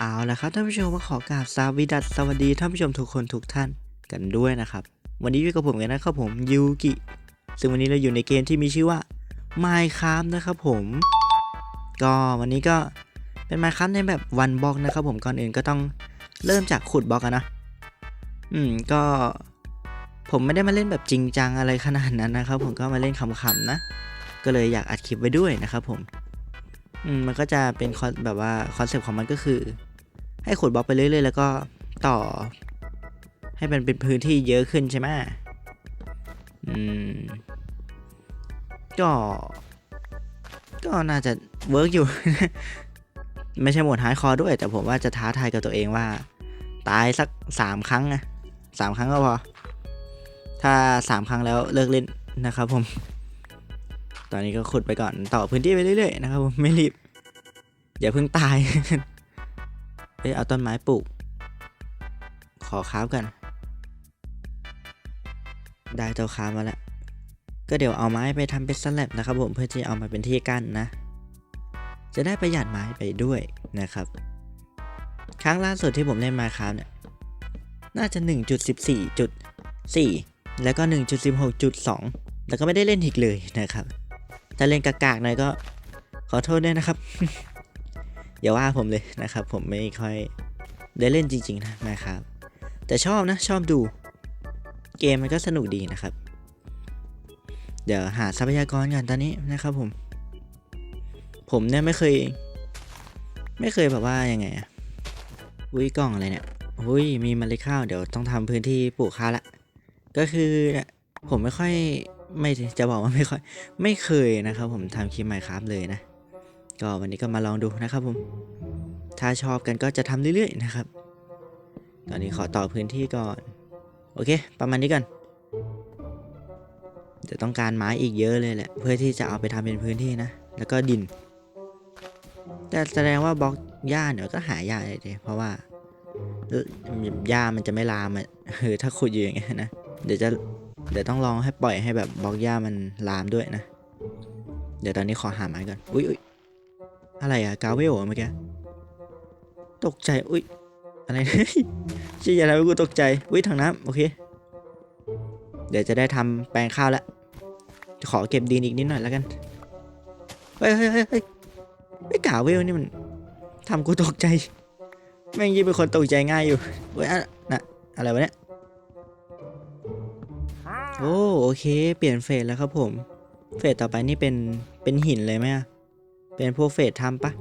เอาละครับท่านผู้ชมมาขอกราบสวัสดีสวัสดีท่านผู้ชมทุกคนทุกท่านกันด้วยนะครับ วันนี้อยู่กับผมกันนะครับผมยูกิซึ่งวันนี้เราอยู่ในเกมที่มีชื่อว่า Minecraft นะครับผม ก็วันนี้ก็เป็น Minecraft ในแบบวันบล็อกนะครับผมก่อนอื่นก็ต้องเริ่มจากขุดบล็อกกันนะอืมก็ผมไม่ได้มาเล่นแบบจริงจังอะไรขนาดนั้นนะครับ ผมก็มาเล่นขำๆนะ ก็เลยอยากอัดคลิปไว้ด้วยนะครับผมอืมมันก็จะเป็นคอนแบบว่าคอนเซปต์ของมันก็คือ ให้ขุดบล็อกไปเรื่อยๆ แล้วก็ต่อ ให้มันเป็นพื้นที่เยอะขึ้นใช่ไหมอืม ก็ ก็น่าจะเวิร์กอยู่ ไม่ใช่หมดฮาร์ดคอด้วย แต่ผมว่าจะท้าทายกับตัวเองว่า ตายสักสามครั้งนะสามครั้งก็พอ ถ้าสามครั้งแล้วเลิกเล่นนะครับผม ตอนนี้ก็ขุดไปก่อนต่อพื้นที่ไปเรื่อยๆนะครับผมไม่รีบอย่าเพิ่งตาย เอ้ยเอาต้นไม้ปลูก ขอค้าบกัน ได้เจ้าค้าบมาแล้ว ก็เดี๋ยวเอาไม้ไปทำเป็นสแลบนะครับผม เพื่อที่เอามาเป็นที่กั้นนะ จะได้ประหยัดไม้ไปด้วยนะครับ ครั้งล่าสุดที่ผมเล่นมาครับเนี่ย น่าจะ 1.14.4 แล้วก็ 1.16.2 แล้วก็ไม่ได้เล่นอีกเลยนะครับ ถ้าเล่นกากๆหน่อยก็ขอโทษด้วยนะครับ อย่าว่าผมเลยนะครับ ผมไม่ค่อยได้เล่นจริง ๆ นะนะครับ แต่ชอบนะชอบดู เกมมันก็สนุกดีนะครับ เดี๋ยวหาทรัพยากรก่อนตอนนี้นะครับผม ผมเนี่ยไม่เคย ไม่เคยแบบว่ายังไงอะอุ้ยกล่องอะไรเนี่ยอุ้ยมีเมล็ดข้าวเดี๋ยวต้องทำพื้นที่ปลูกข้าวละ ก็คือเนี่ยผมไม่ค่อยไม่จะบอกว่าไม่ค่อย ไม่เคยนะครับ ผมทำคลิปไมค์ครับเลยนะ ก็วันนี้ก็มาลองดูนะครับผม ถ้าชอบกันก็จะทำเรื่อยๆนะครับ ตอนนี้ขอต่อพื้นที่ก่อน โอเค ประมาณนี้ก่อนจะต้องการไม้อีกเยอะเลยแหละ เพื่อที่จะเอาไปทำเป็นพื้นที่นะ แล้วก็ดิน แต่แสดงว่าบล็อกหญ้าเดี๋ยวก็หายากเลยเพราะว่าหญ้ามันจะไม่ลามอะเออถ้าขุดอยู่อย่างเงี้ยนะ เดี๋ยวจะเดี๋ยวต้องลองให้ปล่อยให้แบบบล็อกหญ้ามันลามด้วยนะ เดี๋ยวตอนนี้ขอหาไม้ก่อน อุ้ย อะไรอะกาเวลเหรอเมื่อกี้ตกใจ อุ้ย อะไรชี้อะไรกูตกใจ อุ้ยถังน้ำโอเค เดี๋ยวจะได้ทำแปลงข้าวแล้วขอเก็บดินอีกนิดหน่อยแล้วกัน เฮ้ยเฮ้ยเฮ้ยเฮ้ยไม่กาเวลนี่มันทำกูตกใจ แม่งยี่งเป็นคนตกใจง่ายอยู่เว้ยอะน่ะอะไรวะเนี่ย โอ้โอเค เปลี่ยนเฟสแล้วครับผม เฟสต่อไปนี่เป็น เป็นหินเลยไหมอะ เป็นพวกเฟสทำปะ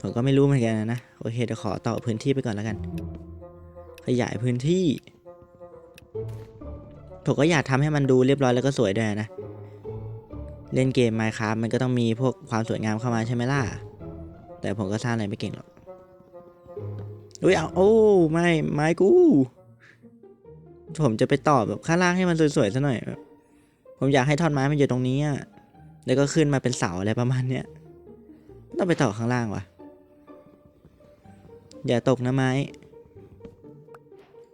ผมก็ไม่รู้เหมือนกันนะ โอเคเดี๋ยวขอต่อพื้นที่ไปก่อนแล้วกัน ขยายพื้นที่ ผมก็อยากทำให้มันดูเรียบร้อยแล้วก็สวยด้วยนะ เล่นเกม Minecraft มันก็ต้องมีพวกความสวยงามเข้ามาใช่ไหมล่ะ แต่ผมก็สร้างอะไรไม่เก่งหรอกอุ้ยเอาโอ้ไม่ไม้กูผมจะไปต่อแบบข้างล่างให้มันสวยๆซะหน่อย ผมอยากให้ท่อนไม้มันอยู่ตรงนี้อะแล้วก็ขึ้นมาเป็นเสาอะไรประมาณเนี้ย ต้องไปต่อข้างล่างวะอย่าตกนะไม้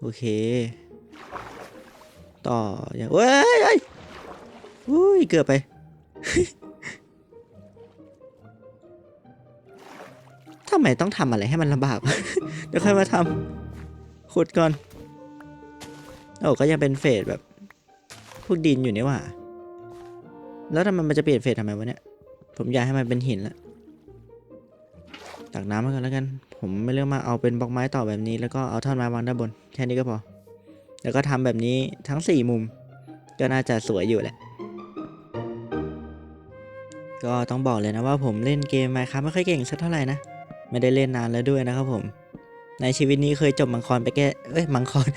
โอเค ต่ออย่าเว้ยเอ้ยอุ้ยเกือบไป ทำไมต้องทำอะไรให้มันลำบาก เดี๋ยวค่อยมาทำขุดก่อนโอ้ก็ยังเป็นเฟสแบบ พวกดินอยู่นี่ว่า แล้วทำไมมันจะเปลี่ยนเฟสทำไมวะเนี่ย ผมอยากให้มันเป็นหินละ ตักน้ำมากันแล้วกัน ผมไม่เลือกมาเอาเป็นบล็อกไม้ต่อแบบนี้ แล้วก็เอาท่อนไม้วางด้านบน แค่นี้ก็พอ แล้วก็ทำแบบนี้ทั้งสี่มุม ก็น่าจะสวยอยู่แหละ ก็ต้องบอกเลยนะว่าผมเล่นเกมไมครับไม่ค่อยเก่งสักเท่าไหร่นะ ไม่ได้เล่นนานแล้วด้วยนะครับผม ในชีวิตนี้เคยจบมังกรไปแค่เอ้ยมังกร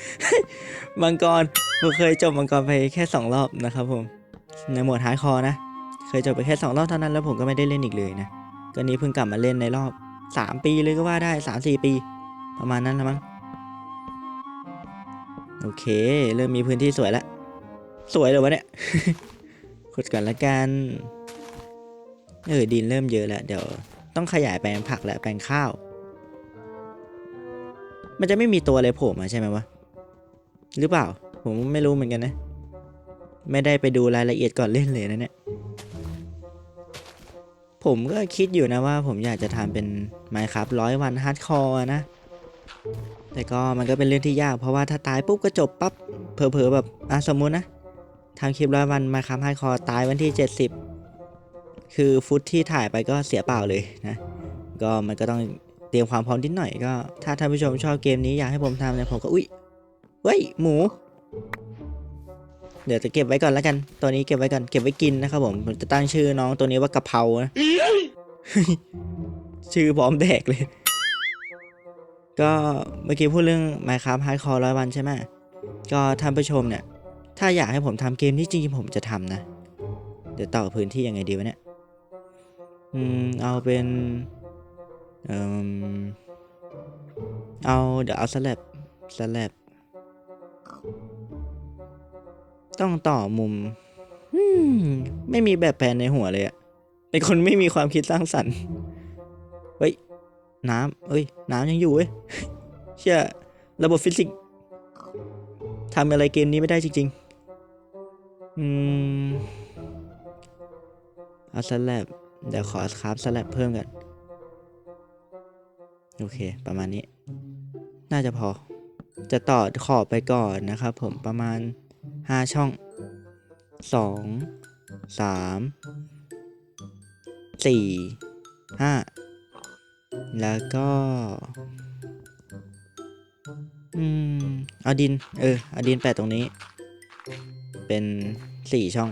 มังกรผมเคยจบมังกรไปแค่สองรอบนะครับผม ในโหมดฮาร์ดคอร์นะ เคยจบไปแค่สองรอบเท่านั้นแล้วผมก็ไม่ได้เล่นอีกเลยนะก็นี้เพิ่งกลับมาเล่นในรอบ สามปีเลยก็ว่าได้สามสี่ปี ประมาณนั้นละมั้งโอเค เริ่มมีพื้นที่สวยแล้วสวยเลยวะเนี่ยขุดก่อนละกันเออดินเริ่มเยอะแล้ว เดี๋ยวต้องขยายแปลงผักและแปลงข้าว มันจะไม่มีตัวอะไรโผล่มาใช่ไหมวะ หรือเปล่า ผมไม่รู้เหมือนกันนะ ไม่ได้ไปดูรายละเอียดก่อนเล่นเลยนะเนี่ย ผมก็คิดอยู่นะว่าผมอยากจะทำเป็น Minecraft ร้อยวันฮาร์ดคอร์นะ แต่ก็มันก็เป็นเรื่องที่ยากเพราะว่าถ้าตายปุ๊บก็จบปั๊บเผลอๆแบบอะสมมุตินะทำคลิปร้อยวันมาคับฮาร์ดคอร์ตายวันที่ 70 คือฟุตที่ถ่ายไปก็เสียเปล่าเลยนะ ก็มันก็ต้องเตรียมความพร้อมนิดหน่อยก็ ถ้าท่านผู้ชมชอบเกมนี้อยากให้ผมทำเนี่ยผมก็อุ้ยเฮ้ยหมู เดี๋ยวจะเก็บไว้ก่อนแล้วกัน ตัวนี้เก็บไว้ก่อนเก็บไว้กินนะครับผมผมจะตั้งชื่อน้องตัวนี้ว่ากะเพรานะชื่อพร้อมแดกเลย ก็เมื่อกี้พูดเรื่อง Minecraft Hardcore ร้อยวันใช่ไหมก็ท่านผู้ชมเนี่ย ถ้าอยากให้ผมทำเกมที่จริงๆผมจะทำนะ เดี๋ยวต่อพื้นที่ยังไงดีวะเนี่ย อืม เอาเป็นเอ่มเอาเดี๋ยวเอาสลับสลับ ต้องต่อมุมอืมไม่มีแบบแผนในหัวเลยอะเป็นคนไม่มีความคิดสร้างสรรค์ เฮ้ย น้ำเอ้ย น้ำยังอยู่เว้ย เชื่อระบบฟิสิกส์ทำอะไรเกมนี้ไม่ได้จริง ๆ อืม เอาสแลบเดี๋ยวขอคราฟสแลบเพิ่มกัน โอเค ประมาณนี้ น่าจะพอ จะต่อขอบไปก่อนนะครับผมประมาณ ห้าช่องสองสามสี่ห้าแล้วก็อืมเอาดิน เออเอาดินแปะตรงนี้ เป็นสี่ช่อง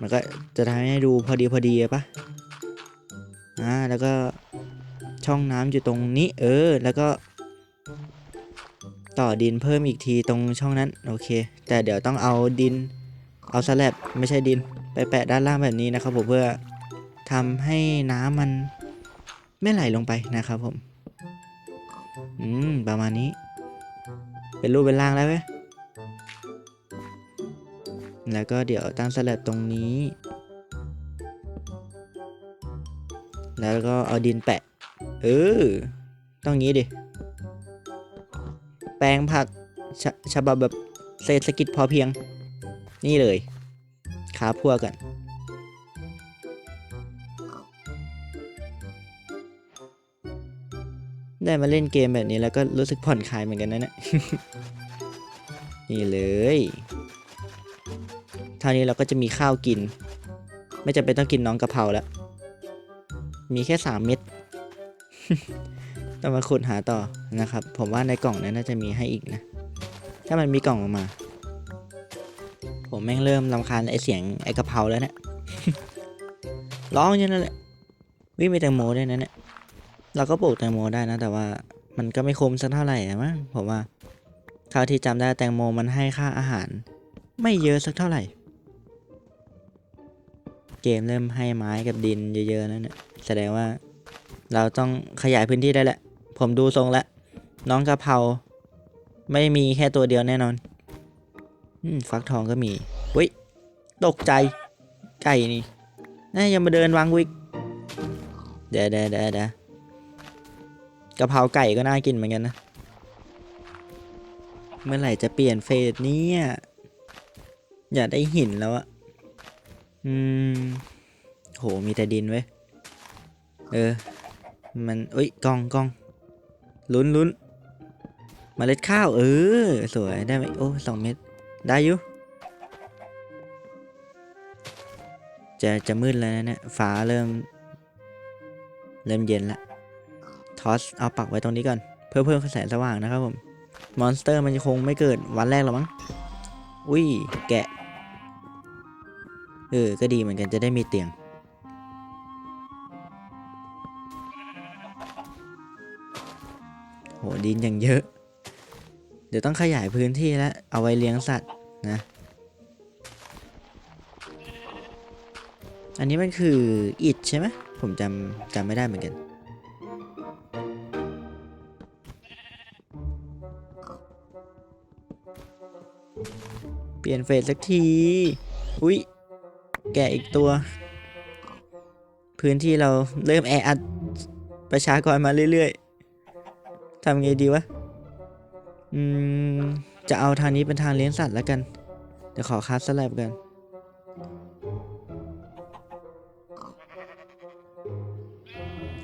มันก็จะทำให้ดูพอดีพอดีปะอ่าแล้วก็ช่องน้ำอยู่ตรงนี้ เออ แล้วก็ ต่อดินเพิ่มอีกทีตรงช่องนั้น โอเค แต่เดี๋ยวต้องเอาดิน เอาสแลบไม่ใช่ดิน ไปแปะด้านล่างแบบนี้นะครับผมเพื่อทำให้น้ำมันไม่ไหลลงไปนะครับผม อืม ประมาณนี้ เป็นรูปเป็นร่างแล้วเว้ยแล้วก็เดี๋ยวตั้งสแลบตรงนี้ แล้วก็เอาดินแปะ เออ ต้องงี้ดิ แปลงผักฉฉบับแบบเศรษฐกิจพอเพียง นี่เลยขาพัวกันได้มาเล่นเกมแบบนี้แล้วก็รู้สึกผ่อนคลายเหมือนกันนะเนี่ยนี่เลยเท่านี้เราก็จะมีข้าวกิน ไม่จำเป็นต้องกินน้องกะเพราแล้ว มีแค่สามเม็ด ต้องมาขุดหาต่อนะครับ ผมว่าในกล่องนั้นน่าจะมีให้อีกนะ ถ้ามันมีกล่องออกมา ผมแม่งเริ่มรำคาญไอเสียงไอกระเพราแล้วเนี่ยร้องอย่างนั้นแหละ วิ่งไปแตงโมได้นะเนี่ย เราก็ปลูกแตงโมได้นะ แต่ว่ามันก็ไม่คุ้มสักเท่าไหร่อะมั้งผมว่าเท่าที่จำได้แตงโมมันให้ค่าอาหาร ไม่เยอะสักเท่าไหร่ เกมเริ่มให้ไม้กับดินเยอะๆแล้วเนี่ยแสดงว่าเราต้องขยายพื้นที่ได้แหละ ผมดูทรงแล้วน้องกะเพราไม่มีแค่ตัวเดียวแน่นอนอืมฟักทองก็มีเว้ยตกใจไก่นี่น่ายังมาเดินวางวิกเดี๋ยวเดี๋ยวเดี๋ยวเดี๋ยวกะเพราไก่ก็น่ากินเหมือนกันนะเมื่อไหร่จะเปลี่ยนเฟสเนี่ยอยากได้หินแล้วอะอืมโหมีแต่ดินเว้ยเออ มันเอ้ยกล้องกล้อง ลุ้นลุ้นเมล็ดข้าว เออ สวยได้ไหมโอ้สองเม็ดได้อยู่จะจะมืดแล้วนะเนี่ยฟ้าเริ่ม เริ่มเย็นละทอสเอาปักไว้ตรงนี้ก่อน เพื่อเพิ่มกระแสสว่างนะครับผม มอนสเตอร์มันคงไม่เกิดวันแรกหรอมั้งอุ้ยแกะ เออ ก็ดีเหมือนกันจะได้มีเตียง โหดินอย่างเยอะ เดี๋ยวต้องขยายพื้นที่แล้วเอาไว้เลี้ยงสัตว์นะ อันนี้มันคืออิดใช่ไหมผมจำจำไม่ได้เหมือนกัน เปลี่ยนเฟสสักที อุ้ยแกะอีกตัว พื้นที่เราเริ่มแออัดประชากรมาเรื่อย ทำไงดีวะ อืม จะเอาทางนี้เป็นทางเลี้ยงสัตว์แล้วกัน เดี๋ยวขอคัสสลับกัน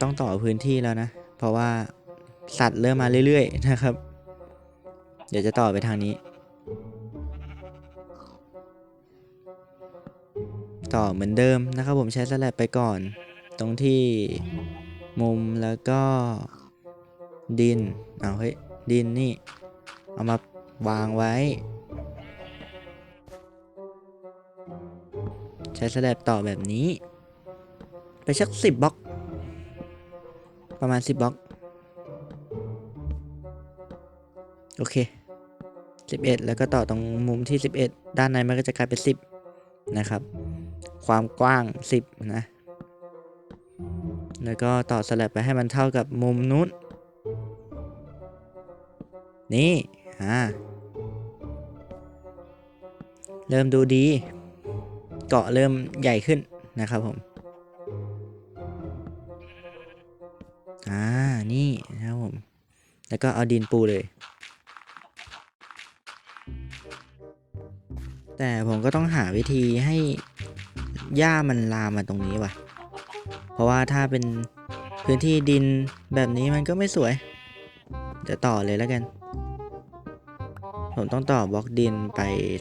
ต้องต่อพื้นที่แล้วนะ เพราะว่าสัตว์เริ่มมาเรื่อยๆนะครับ เดี๋ยวจะต่อไปทางนี้ ต่อเหมือนเดิมนะครับผมใช้สแลบไปก่อน ตรงที่มุมแล้วก็ ดินเอาเฮ้ยดินนี่ เอามาวางไว้ ใช้สแลบต่อแบบนี้ ไปสักสิบบล็อก ประมาณสิบบล็อก โอเคสิบเอ็ดแล้วก็ต่อตรงมุมที่สิบเอ็ดด้านในมันก็จะกลายเป็นสิบนะครับ ความกว้างสิบนะแล้วก็ต่อสลับไปให้มันเท่ากับมุมนู้น นี่อ่าเริ่มดูดี เกาะเริ่มใหญ่ขึ้นนะครับผม อ่า นี่นะครับผม แล้วก็เอาดินปูเลย แต่ผมก็ต้องหาวิธีให้หญ้ามันลามมาตรงนี้ว่ะ เพราะว่าถ้าเป็นพื้นที่ดินแบบนี้มันก็ไม่สวยเดี๋ยวต่อเลยแล้วกัน ผมต้องต่อบล็อกดินไป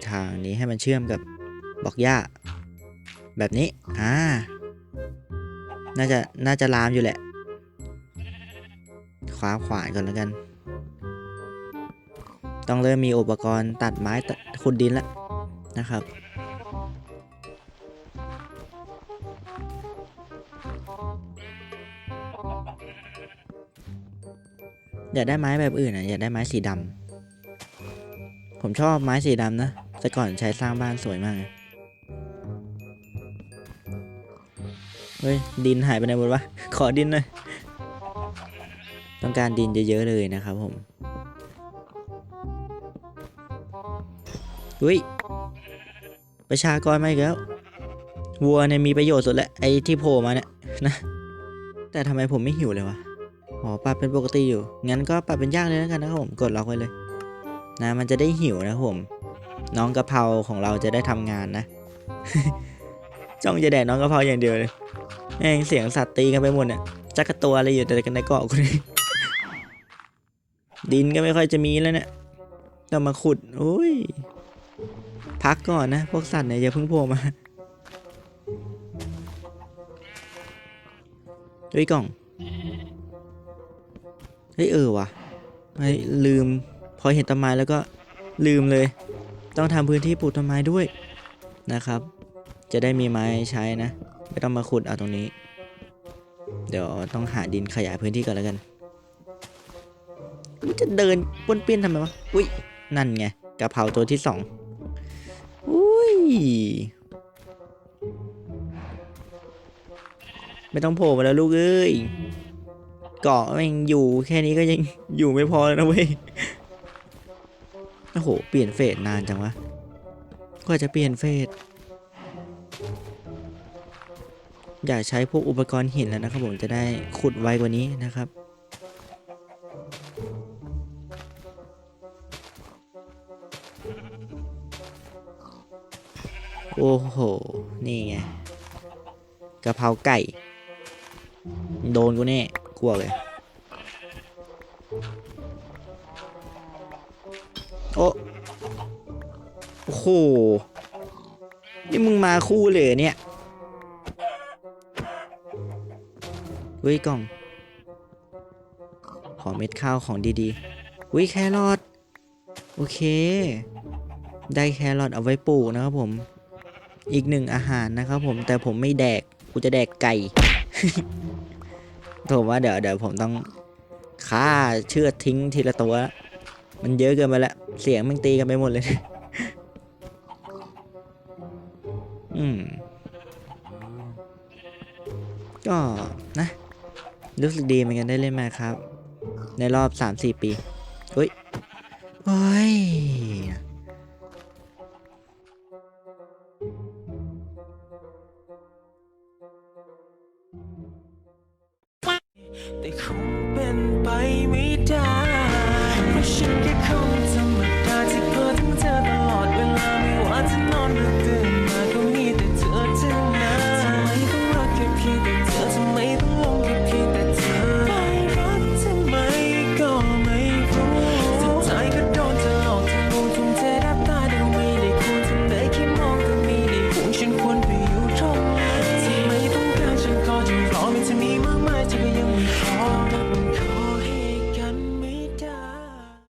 ทางนี้ให้มันเชื่อมกับบล็อกหญ้า แบบนี้ อ่า น่าจะ น่าจะลามอยู่แหละคว้าขวานก่อนแล้วกัน ต้องเริ่มมีอุปกรณ์ตัดไม้ตัดขุดดินแล้วนะครับ อยากได้ไม้แบบอื่นอะ อยากได้ไม้สีดำ ผมชอบไม้สีดำนะ แต่ก่อนใช้สร้างบ้านสวยมากเลยเฮ้ย ดินหายไปไหนหมดวะ ขอดินหน่อย ต้องการดินเยอะๆเลยนะครับผมอุ้ย ประชากรมาอีกแล้ว วัวเนี่ยมีประโยชน์สุดแหละไอ้ที่โผล่มาเนี่ยนะ แต่ทำไมผมไม่หิวเลยวะ อ๋อปรับเป็นปกติอยู่ งั้นก็ปรับเป็นยากเลยแล้วกันนะครับผม กดล็อกไว้เลย นะมันจะได้หิวนะผม น้องกะเพราของเราจะได้ทำงานนะ จ้องจะแดกน้องกะเพราอย่างเดียวเลยแม่งเสียงสัตว์ตีกันไปหมดเนี่ยจักรตัวอะไรอยู่แต่กันในเกาะกูนี่ดินก็ไม่ค่อยจะมีแล้วเนี่ยต้องมาขุดโอ้ยพักก่อนนะ พวกสัตว์เนี่ยอย่าเพิ่งโผล่มาเฮ้ยกล่อง เฮ้ยเออว่ะเฮ้ยลืม อเห็นต้นไม้แล้วก็ลืมเลย ต้องทำพื้นที่ปลูกต้นไม้ด้วยนะครับ จะได้มีไม้ใช้นะ ไม่ต้องมาขุดเอาตรงนี้ เดี๋ยวต้องหาดินขยายพื้นที่ก่อนแล้วกันมันจะเดินป้วนเปี้ยนทำไมวะอุ้ยนั่นไงกะเพราตัวที่สองอุ้ยไม่ต้องโผล่มาแล้วลูกเอ้ยเกาะม่งอยู่แค่นี้ก็ยังอยู่ไม่พอแล้วนะเว้ย โอ้โห เปลี่ยนเฟสนานจังวะกว่าจะเปลี่ยนเฟสอยากใช้พวกอุปกรณ์หินแล้วนะครับผมจะได้ขุดไวกว่านี้นะครับโอ้โห นี่ไงกะเพราไก่ โดนกูแน่กลัวเลย ห นี่มึงมาคู่เลยเนี่ย เฮ้ยกล่อง ขอเม็ดข้าวของดีๆอุ้ยแครอท โอเค ได้แครอทเอาไว้ปลูกนะครับผม อีกหนึ่งอาหารนะครับผม แต่ผมไม่แดก กูจะแดกไก่ผมว่าเดี๋ยวเดี๋ยวผมต้องฆ่าเชือดทิ้งทีละตัว มันเยอะเกินไปแล้ว เสียงมันตีกันไปหมดเลย อืม ก็นะ รู้สึกดีเหมือนกันได้เล่นมาครับ ในรอบ3-4ปี เฮ้ยเฮ้ย